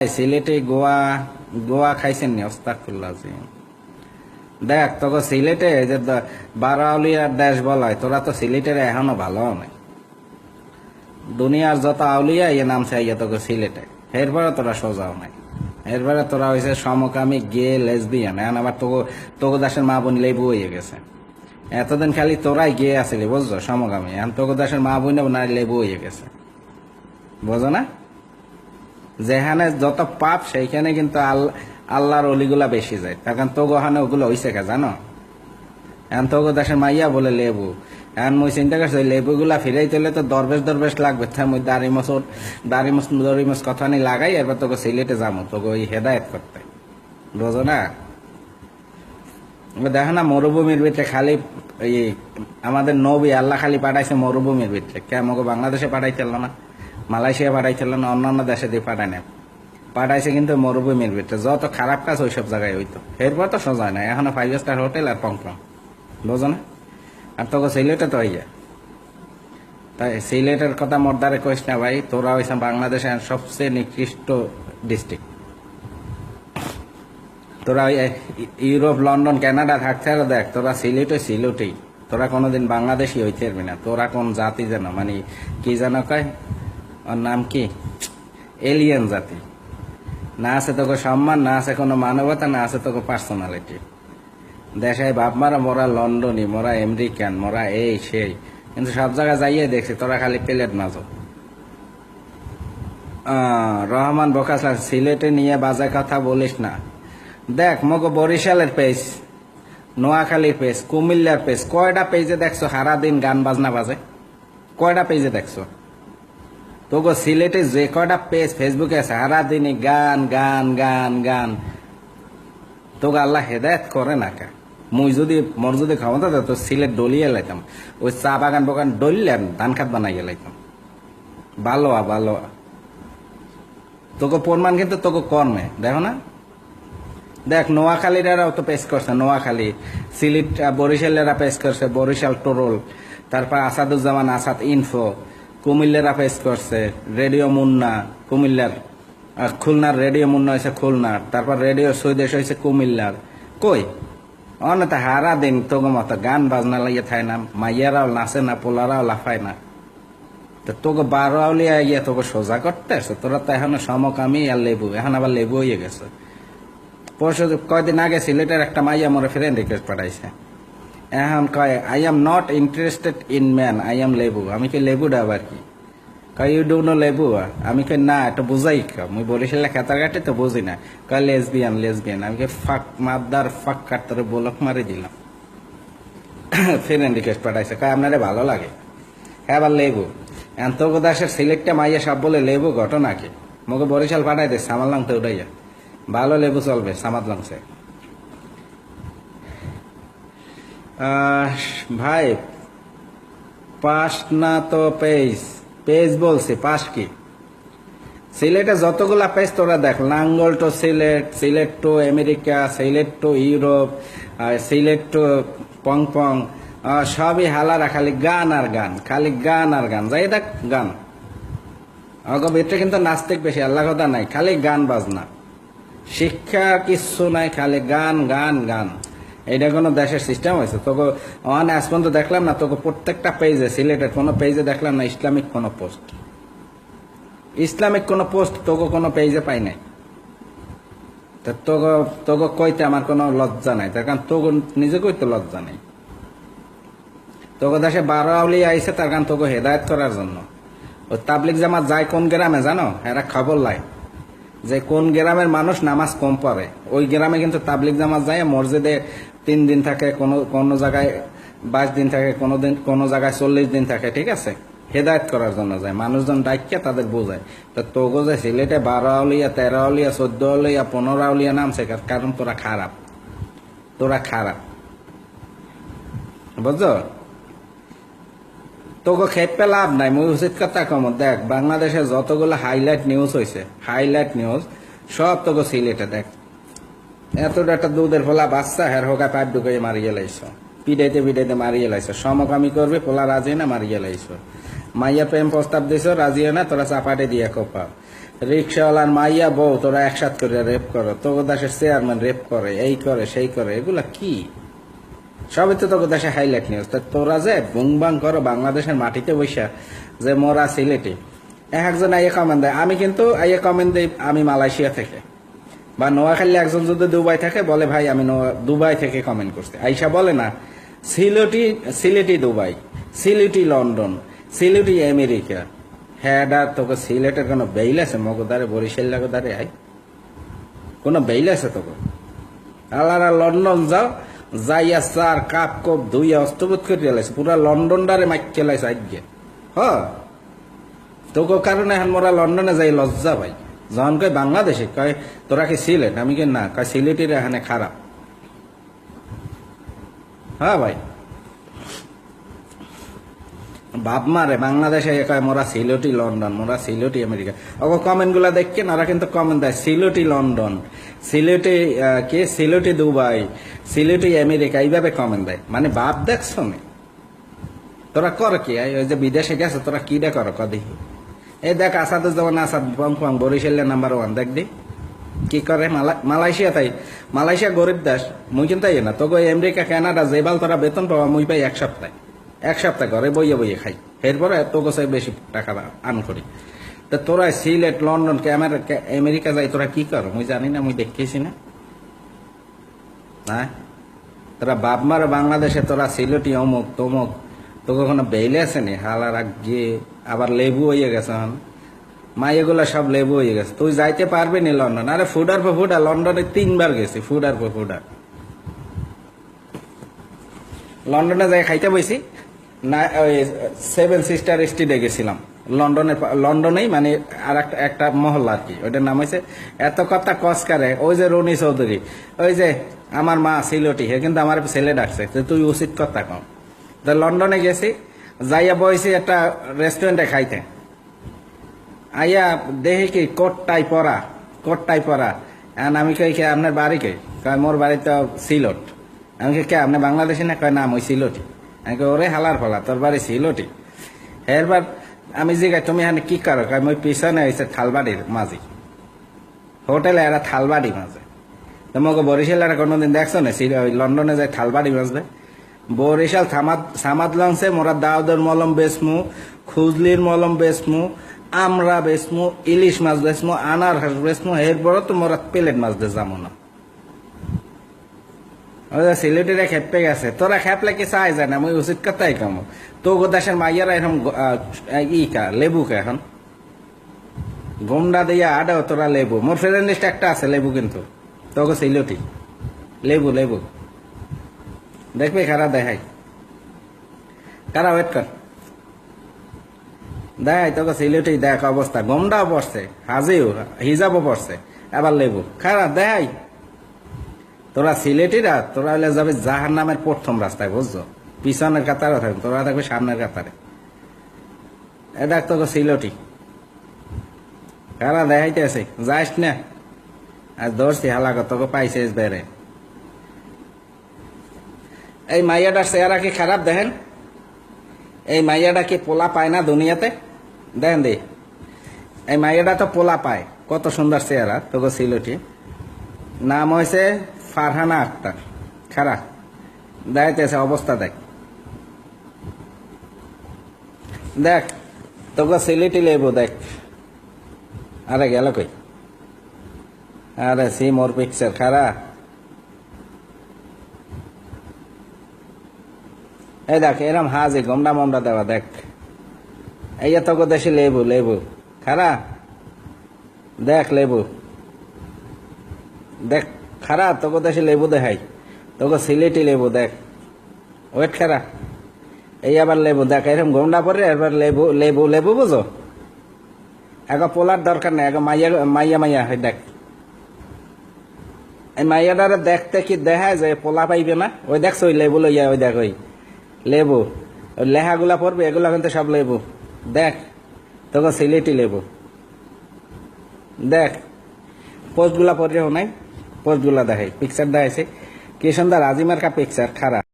সিলেটে গোয়া গোয়া খাইছেন নি? অস্তাকুল্লাহ দেখ, তোকে সিলেটে যে বারাউলিয়ার দেশ বলা হয়, তোরা তো সিলেটের এখনও ভালো নাই। দুনিয়ার যত আউলিয়া ইয়ে নামছে ইয়ে তোকে সিলেটে। এরপরে তোরা সোজাও নাই। এরপরে তোরা হয়েছে সমকামী গে লেসবিয়ান। এখন আবার তোকে তোকে দাসের মা বোন লেবু হয়ে গেছে। এতদিন খালি তোরাই গিয়ে আসিলি বুঝছ? সমকামী। এখন তোকে দাসের মা বোন না লেবু হয়ে গেছে। বুঝো না? যেখানে যত পাপ, সেইখানে কিন্তু আল- আল্লাহর অলিগুলা বেশি যায়। তার কারণ তো গহানে ওগুলো হইছে কে, জানো? এখন তো দেশের মাইয়া বলে লেবু। এখন মুই চিন্তা করছি লেবুগুলা ফিরাই তোলে তো দরবেশ দরবেশ লাগবে। তাই মুই দাড়ি মসর দাড়ি মস দড়ি মাছ কথা নি লাগাই, এরপর তোকে সিলেটে যাব তোকে ওই হেদায়ত করতে। বুঝো না? এবার দেখো না, মরুভূমির ভিতরে খালি এই আমাদের নবী আল্লাহ খালি পাঠাইছে মরুভূমির ভিতরে। কে আমাকে বাংলাদেশে পাঠাইছিল না? মালয়েশিয়া পাঠাইছিল না, অন্যান্য দেশে দিয়ে পাঠায় না পাঠাইছে কিন্তু মরুভূমির ভিতরে। যত খারাপ কাজ ওই সব জায়গায় হইতো। এরপর তো সোজা না এখনও ফাইভ স্টার হোটেল আর পং পং বুঝো না? আর তোকে সিলেটে তো হইয়া তাই সিলেটের কথা মর্দারে কইস না ভাই, তোরা হয়েছে বাংলাদেশের সবচেয়ে নিকৃষ্ট ডিস্ট্রিক্ট তোরা ইউরোপ, লন্ডন, কানাডা থাকতে আর দেখ, তোরা সিলেটে সিলেটেই। তোরা কোনোদিন বাংলাদেশি হইতে পারবি না। তোরা কোন জাতি যেন মানে কি যেন কয়? ওর নাম কি? এলিয়েন জাতি। না আছে তোকে সম্মান, না আছে কোনো মানবতা, না আছে তোকে পার্সোনালিটি দেশে বাপ মারা, মোরা লন্ডনই মোরা আমেরিকান, মোরা এই সেই। কিন্তু সব জায়গায় যাইয়ে দেখছি, তোরা খালি প্লেট মাঝো রহমান বকাসা সিলেটে নিয়ে বাজে কথা বলিস না। দেখ, মগো বরিশালের পেজ, নোয়াখালীর পেজ, কুমিল্লার পেজ কয়টা পেজে দেখছ সারাদিন গান বাজনা বাজে? কয়টা পেজে দেখছ? তোগো সিলেটে যে কয়টা পেজ ফেসবুকে আছে? সারা গান গান গান গান। তোকে আল্লাহ হেদায়ত করে না কা? মুই যদি, মোর যদি ক্ষমতা দিত সিলেট ডলিয়ে লাইতাম ওই চা বাগান বাগান ডললাম, ধান খাত বানাইয়ে লাইতাম ভালো ভালো। তোকে প্রমাণ কিন্তু তোকে কর্মে, দেখো না? দেখ, নোয়াখালীরাও তো পেশ করছে, নোয়াখালী। সিলেট বরিশালেরা পেশ করছে, বরিশাল, টোরল। তারপর আসাদুজ্জামান, আসাদ, ইনফো। কুমিল্লারা পেশ করছে, রেডিও মুন্না, কুমিল্লার খুলনার রেডিও মুন্না হয়েছে খুলনার, তারপর রেডিও সৈদেশ হয়েছে কুমিল্লার। কই? অনেক হারা দিন তোকে মতো গান বাজনা লাগিয়ে থাকে না, মাইয়ারাও নাচে না, পোলারাও লাফায় না। তো তোকে বারো আউলিয়া ইয়ে তোকে সোজা করতে আসে তোরা তো এখন সমকামী আর লেবু, এখন আবার লেবু হয়ে গেছে। পরশু কয়দিন আগে সিলেটের একটা মাইয়া মোরে ফ্রেন্ড রিকোয়েস্ট পাঠাইছে। এখন কয় I am not interested in man I am লেবু। আমি কি লেবু আবার কি? কয় ইউ ডু নো লেবু। আমি কই, না, এটা বুঝাই কা। মুই বরিশালে খেতার কাটে তো বুঝি না। কয় লেসবিয়ান লেসবিয়ান আমি কই ফাক মাদার ফাক কাটতে বলক মারি দিলাম। ফ্রেন্ড রিকোয়েস্ট পাঠাইছে। কয়, আপনারে ভালো লাগে? হ্যাঁ আবার লেবু। আন্তর্দাসের সিলেক্টে মাইয়া সব বলে, লেবু ঘটনা কি? মোকে বরিশাল পাঠাই দে সামাল লাংতে উঠাইয়া। ভালো লেবু চলবে, সামাদ লাংছে। ভাই, পাস না তো পেজ পেজ বলছি, পাস কি? সিলেটে যতগুলা পেজ তোরা দেখ, লাঙ্গল to Sylhet Sylhet to America, Sylhet to Europe Sylhet to পং পং সবই হালারা, খালি গান আর গান, খালি গান আর গান। যাই দেখ, গান। অগ, ভিতরে কিন্তু নাস্তিক বেশি, আল্লাহ কথা নাই, খালি গান বাজনা। শিক্ষা কিচ্ছু নাই, খালি গান গান গান। এটা কোনো দেশের সিস্টেম হয়েছে। তোকে ওখানে আজ পর্যন্ত দেখলাম না, তোকে প্রত্যেকটা পেজে সিলেটের কোনো পেজে দেখলাম না, ইসলামিক কোনো পোস্ট ইসলামিক কোনো পোস্ট তোকে কোনো পেজে পাই নাই। তা তোকে তোকে কইতে আমার কোনো লজ্জা নাই। তার কারণ তোকে নিজে কইতে লজ্জা নেই। তোকে দেশে বারো আউলি আইছে, তার কারণ তোকে হেদায়ত করার জন্য। ও তাবলিক জামাত যায় কোন গ্রামে জানো? এরা খবর লাই। যে কোন গ্রামের মানুষ নামাজ কম পড়ে। ওই গ্রামে কিন্তু তাবলিক জামাত যায়, মসজিদে তিন দিন থাকে, কোনো কোনো জায়গায় বাইশ দিন থাকে, কোনো দিন, কোনো জায়গায় চল্লিশ দিন থাকে, ঠিক আছে? হেদায়ত করার জন্য যায়। মানুষজন ডাইকে তাদের বোঝায়। তো তোগো যে সিলেটে বারো আউলিয়া, তেরো আউলিয়া, চোদ্দ আউলিয়া, পনেরো আউলিয়া নামছে কারণ তোরা খারাপ। তোরা খারাপ। বুঝছ? তোকে খেপে লাভ নাই, মুই উচিত কথা কম। দেখ, বাংলাদেশে যতগুলো হাইলাইট নিউজ হয়েছে হাইলাইট নিউজ সব তোকে সিলেটে দেখ। এত একটা দুধের ফোলা বাচ্চা হের হোকা পাইপ ঢুকে মারিয়ে লাইছ। পিডাইতে পিডাইতে মারিয়ে লাইছ। সমকামি করবে পোলা রাজি না মারিয়ে লাইছ। মাইয়া প্রেম প্রস্তাব দিছ রাজি না, তোরা চাপাটে দিয়ে কোপা রিক্সাওয়ালার মাইয়া বউ, তোরা একসাথ করে রেপ করো। তোকে দেশের চেয়ারম্যান রেপ করে, এই করে, সেই করে, এগুলা কি? সবই তো তোকে দেশে হাইলাইট নিউজ তা তোরা যে বুং বাং করো, বাংলাদেশের মাটিতে বৈশা যে মোরা সিলেটে এক একজন আইয়ে কমেন্ট দেয়। আমি কিন্তু আইয়ে কমেন্ট দিই, আমি মালয়েশিয়া থেকে। বা নোয়াখালী একজন যদি দুবাই থাকে, বলে, ভাই, আমি দুবাই থেকে কমেন্ট করছি। আইসা বলে না, Sylheti Sylheti Dubai, Sylheti London, Sylheti America. হ্যাঁ তোকে সিলেটের কোনো বেইল আছে? মগদারে বরিশাল লাগদারে আই। কোনো বেইল আছে তোকে? আলারা লন্ডন যাও, যাইয়া চার কাপ কপ ধুইয়া অস্তবোধ করে লাইছে পুরা লন্ডনটারে মাইকে লাইছে আজ্ঞে হ। তোকে কারণে এখন মোরা লন্ডনে যাই, লজ্জা ভাই যখন কয় বাংলাদেশে, কয়, তোরা কি সিলেট? আমি কি না। কয়, সিলেটের এখানে খারাপ। হ্যাঁ ভাই। বাপ মারে বাংলাদেশে কয়, মোরা সিলেটি লন্ডন, মোরা সিলেটি আমেরিকা। ওকে কমেন্টগুলা দেখছেন ওরা কিন্তু কমেন্ট দেয়, সিলেটি লন্ডন, সিলেটি কে? Sylheti Dubai, Sylheti America. এইভাবে কমেন্ট দেয়। মানে বাপ দেখছ তোরা কর কি? ওই যে বিদেশে গেছে, তোরা কিটা করো কদি এই দেখ, আসাদুজ্জামান আসাদ বং ফং বরিশালের নাম্বার ওয়ান দেখ দি। কি করে? মালা- মালয়েশিয়া তাই। মালয়েশিয়া গরিব দেশ। মুই কিন্তু না। তোকে আমেরিকা, কানাডা যেবাল তোরা বেতন পাওয়া মুই পাই এক সপ্তাহে। এক সপ্তাহ ঘরে বইয়ে বইয়ে খাই। এরপরে তোকে চাই বেশি টাকা আন করি। তা তোরা সিলেট, লন্ডন আমেরিকা যাই, তোরা কি কর? মুই জানি না, মুই দেখেছি না। হ্যাঁ? তোরা বাপ মার বাংলাদেশে তোরা সিলেটি অমুক, তমুক। তোকে কোনো বেইলে আছে নি? হালার আগে আবার লেবু হয়ে গেছে এখন মা এগুলো সব লেবু হয়ে গেছে। তুই যাইতে পারবি নি লন্ডন? আরে ফুডার পর ফুডার, লন্ডনে তিনবার গেছি, ফুডার পর ফুডার। লন্ডনে যাই খাইতে বইছি, না, ওই সেভেন সিস্টার স্ট্রিটে গেছিলাম। লন্ডনে, লন্ডনেই মানে আর একটা একটা মহল্লা আর কি, ওইটার নাম হয়েছে এত কথা কসকারে ওই যে রনি চৌধুরী, ওই যে আমার মা হে কিন্তু আমার ছেলে ডাকছে তুই উচিত কথা কম তো লন্ডনে গেছি যাইয়া বইছি একটা রেস্টুরেন্টে খাইতে। আইয়া দেখি কি কোটটাই পরা কোটটাই পরা। আমি কই কে, আপনার বাড়ি কে কয়, মোর বাড়ি তো সিলট। আমি কই, কে, আপনি বাংলাদেশি না? কয়, না আমি সিলটি। আমি কই, ওরে হালার ফলা, তোর বাড়ি সিলটি? এরবার আমি জিগাই, তুমি এখানে কি করো? কয়, মই পিছনে হয়েছে থালবাড়ির মাঝি। হোটেলে এরা থালবাড়ি মাঝে তোমাকে বরিশাল কোনোদিন দেখছ না? ওই লন্ডনে যায় থালবাড়ি মাঝবে বরিশাল থামাদ সামাদ লঞ্চে মোরা দাউদের মলম বেসমু, খুজলির মলম বেসমু, আমরা বেসমু, ইলিশ মাছ বেসমু আনার হাঁস বেসমু এরপর তো মোরা প্লেট মাছ দিয়ে যাব না। সিলেটিরা খেপে গেছে। তোরা খেপলে কি চাই যায় না মুই উচিত কথাই কামো। তো দেশের মাইয়ারা এরকম ই কা, লেবু কা এখন? গোমডা দিয়া আডাও তোরা লেবু। মোর ফ্রেন্ড লিস্ট একটা আছে লেবু কিন্তু। তোকে সিলটি। লেবু লেবু। দেখবি খারা দেখাই কারা ওয়েট কর। দেখাই তোকে সিলেটি দেখ অবস্থা। গমডাও পড়ছে, হাজিও, হিজাবও পড়ছে আবার লেবু। খারা দেখাই তোরা সিলেটিরা, তোরা হলে যাবে জাহার নামের প্রথম রাস্তায়, বুঝছ? পিছনের কাতারে থাকবে, তোরা থাকবে সামনের কাতারে। এ দেখ তোকে সিলটি। কারা দেখাইতেছে? যাইস না। আর ধরছি হালাকা তোকে পাইছিস বেড়ে। এই মাইয়াটার চেহারা কি খারাপ দেখেন? এই মাইয়াটা কি পোলা পায় না দুনিয়াতে? দেখেন দি। এই মাইয়াটা তো পোলা পায়, কত সুন্দর চেহারা তোকে সিলটি নাম হয়েছে ফারহানা আক্তার খারাপ দেখাইতেছে, অবস্থা দেখ। দেখ তোকে সিলেটি লেবো, দেখ। আরে গেল কই? আরে, সি মোর পিকচার খারা এই দেখ, এরম হাজি গমডা মমডা দেওয়া, দেখ। এই তোকে দেশে লেবু লেবু। খারা? দেখ, লেবু। দেখ, খারা, তোকে দেশে লেবু দেখাই। তোকে সিলেটি লেবু, দেখ। ওয়েট, খারা। এই আবার লেবু, দেখ এরকম গমডা পরে, এবার লেবু লেবু লেবু বুঝো? এক পোলার দরকার নেই এক মাইয়া মাইয়া মাইয়া হয় দেখ। এই মাইয়াটারে দেখতে কি দেখায় যে পোলা পাইবে না? ওই দেখছ ওই লেবু লইয়া, ওই দেখ, ওই। লেবু। লেহাগুলা পড়বে এগুলা কিন্তু সব লেবু। দেখ, তোকে সিলেটি লেবু। দেখ, পোস্টগুলা পড়লেও নাই, পোস্টগুলা দেখাই পিকচার দেখাইছে। কি সুন্দর, আজিমার কা পিকচার খারাপ।